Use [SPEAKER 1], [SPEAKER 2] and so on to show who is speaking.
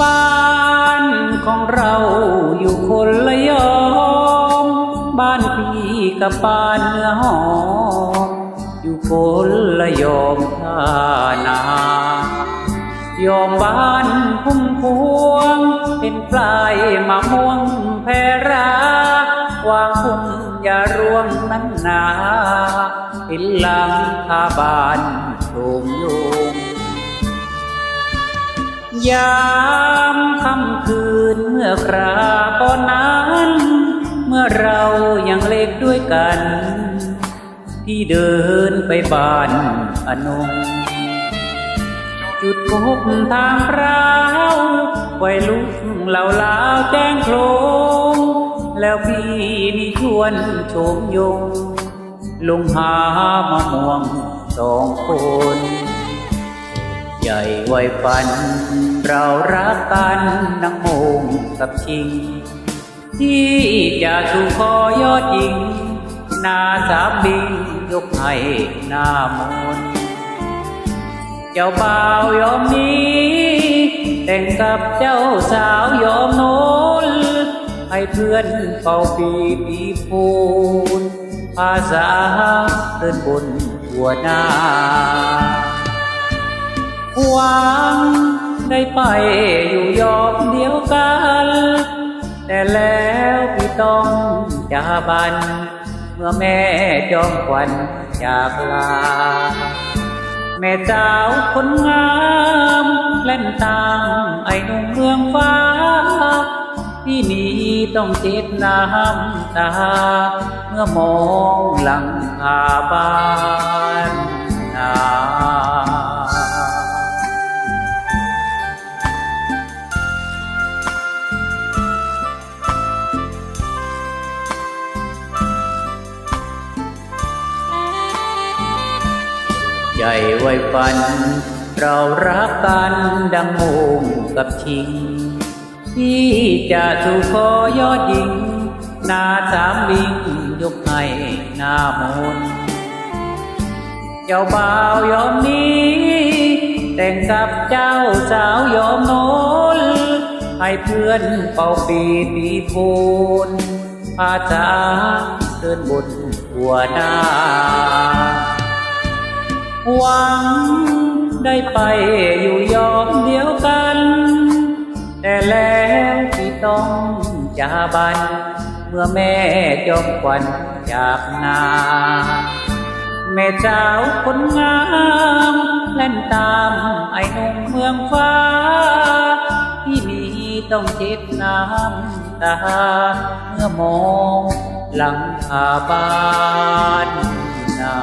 [SPEAKER 1] บ้านของเราอยู่คนละยอม บ้านพี่กับบ้านเนื้อหอมอยู่คนละยอมท่านายอมบ้านพุ่มพวง เป็นปลายมะม่วงแพราวางพุ่มอย่ารวงนั้นนาเห็นหลังคาบ้านโยมโย ยามค่ำคืนเมื่อคราก่อนนั้น เมื่อเรายังเล็กด้วยกัน ที่เดินไปบ้านอนงจุดพบทางพราไว้ลุกเหล่าลาวแจ้งโคลงแล้วพี่นี่ชวนโฉมยง ลงหามะม่วงสองคน ใหญ่ไว้ฝัน เรารักกันนังโมงกับชิง ที่จะสู่คอยอดหญิง นาสามบิงยกให้หน้ามนเจ้าบ่าวยอมนี้ แต่งกับเจ้าสาวยอมโน้นให้เพื่อนเป่าปีปีพูนภาษาเดินบนหัวหน้า หวังได้ไปอยู่ยอมเดียวกัน แต่แล้วพี่ต้องจาบัน เมื่อแม่จอมขวัญจากลา แม่สาวคนงามเล่นตามไอ้หนุ่มเมืองฟ้า ที่นี้ต้องเจ็บน้ำตา เมื่อมองหลังคาบ้านนา ใจไว้ฝัน เรารักกันดังโมงกับชิง ที่จะสู่ขอยอดหญิง นาสามลิงยกให้หน้ามนเจ้าบ่าวยอมนี้ แต่งกับเจ้าสาวยอมโนนให้เพื่อนเป่าปีปีปูนภาษาเดินบนหัวหน้า หวังได้ไปอยู่ยอมเดียวกัน แต่แล้วที่ต้องจาบัน เมื่อแม่จอมควันจากนา แม่เจ้าคนงามเล่นตามไอ้หนุ่มเมืองฟ้า ที่นี่ต้องเจ็บน้ำตา เมื่อมองหลังคาบ้านนา